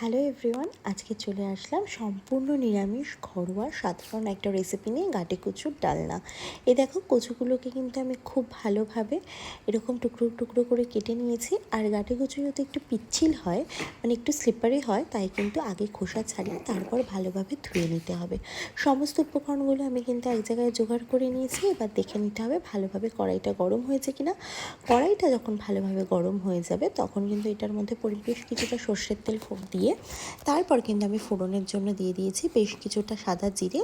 Hello everyone আজকে চলে আসলাম সম্পূর্ণ নিরামিষ, ঘরোয়া, সাধারণ একটা রেসিপি নিয়ে গাটি কচুর ডালনা। এ দেখো, কচুগুলোকে কিন্তু আমি খুব ভালোভাবে এরকম টুকরো টুকরো করে কেটে নিয়েছি। আর গাটি কচু যদি একটু পিচ্ছিল হয় মানে একটু স্লিপারি হয়, তাই কিন্তু আগে খোসা ছাড়িয়ে তারপর ভালোভাবে ধুয়ে নিতে হবে। সমস্ত উপকরণগুলো আমি কিন্তু এক জায়গায় জোগাড় করে নিয়েছি। এবার দেখে নিতে হবে ভালোভাবে কড়াইটা গরম হয়েছে কিনা। কড়াইটা যখন ভালোভাবে গরম হয়ে যাবে, তখন কিন্তু এটার মধ্যে পরিবেশ কিছুটা সর্ষের তেল ফোক দিয়ে তারপর কিন্তু আমি ফোড়নের জন্য দিয়ে দিয়েছি বেশ কিছুটা সাদা জিরে,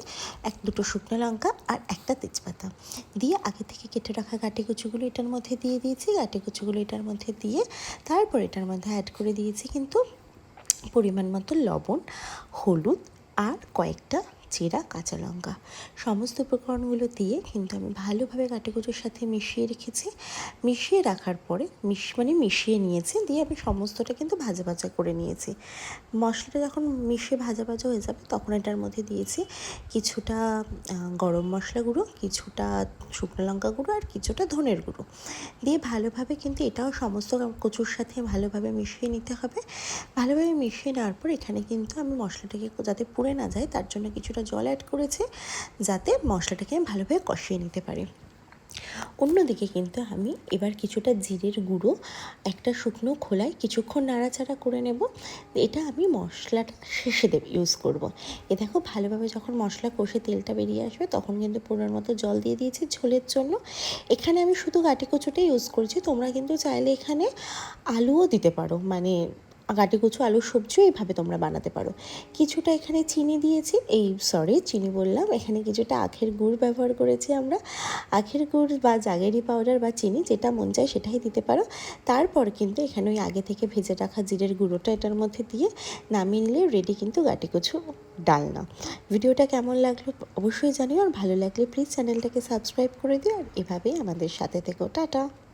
এক দুটো শুকনো লঙ্কা আর একটা তেজপাতা। দিয়ে আগে থেকে কেটে রাখা গাটি কুচুগুলো এটার মধ্যে দিয়ে দিয়েছি। গাটি কুচুগুলো এটার মধ্যে দিয়ে তারপর এটার মধ্যে অ্যাড করে দিয়েছি কিন্তু পরিমাণ মতো লবণ, হলুদ আর কয়েকটা চেরা কাঁচা লঙ্কা সমস্ত উপকরণগুলো দিয়ে কিন্তু আমি ভালোভাবে কাটিকুচোর সাথে মিশিয়ে রেখেছি। মিশিয়ে রাখার পরে মিশ মানে মিশিয়ে নিয়েছি, দিয়ে আমি সমস্তটা কিন্তু ভাজা ভাজা করে নিয়েছি। মশলাটা যখন মিশিয়ে ভাজা ভাজা হয়ে যাবে তখন এটার মধ্যে দিয়েছি কিছুটা গরম মশলা গুঁড়ো, কিছুটা শুকনো লঙ্কা গুঁড়ো আর কিছুটা ধনের গুঁড়ো। দিয়ে ভালোভাবে কিন্তু এটাও সমস্ত কচুর সাথে ভালোভাবে মিশিয়ে নিতে হবে। ভালোভাবে মিশিয়ে নেওয়ার পর এখানে কিন্তু আমি মশলাটাকে যাতে পুড়ে না যায় তার জন্য কিছুটা জল অ্যাড করেছি যাতে মশলাটাকে আমি ভালোভাবে কষিয়ে নিতে পারি। অন্যদিকে কিন্তু আমি এবার কিছুটা জিরের গুঁড়ো, একটা শুকনো খোলায় কিছুক্ষণ নাড়াচাড়া করে নেব। এটা আমি মশলাটা শেষে দেব ইউজ করব। এ দেখো ভালোভাবে যখন মশলা কষে তেলটা বেরিয়ে আসবে, তখন কিন্তু পুরোর মতো জল দিয়ে দিয়েছি ঝোলের জন্য। এখানে আমি শুধু গাটি কচুটাই ইউজ করছি, তোমরা কিন্তু চাইলে এখানে আলুও দিতে পারো। মানে গাটি কুচু আলুর সবজিও এইভাবে তোমরা বানাতে পারো। কিছুটা এখানে চিনি দিয়েছি। এই সরি চিনি বললাম। এখানে কিছুটা আখের গুড় ব্যবহার করেছি আমরা। আখের গুড় বা জাগেরি পাউডার বা চিনি যেটা মন চায় সেটাই দিতে পারো। তারপর কিন্তু এখানে ওই আগে থেকে ভেজে রাখা জিরের গুঁড়োটা এটার মধ্যে দিয়ে নামিয়ে নিলে রেডি কিন্তু গাটি কুচু ডালনা। ভিডিওটা কেমন লাগল অবশ্যই জানিও। আর ভালো লাগলে প্লিজ চ্যানেলটাকে সাবস্ক্রাইব করে দিও। আর এভাবেই আমাদের সাথে থেকো। টাটা!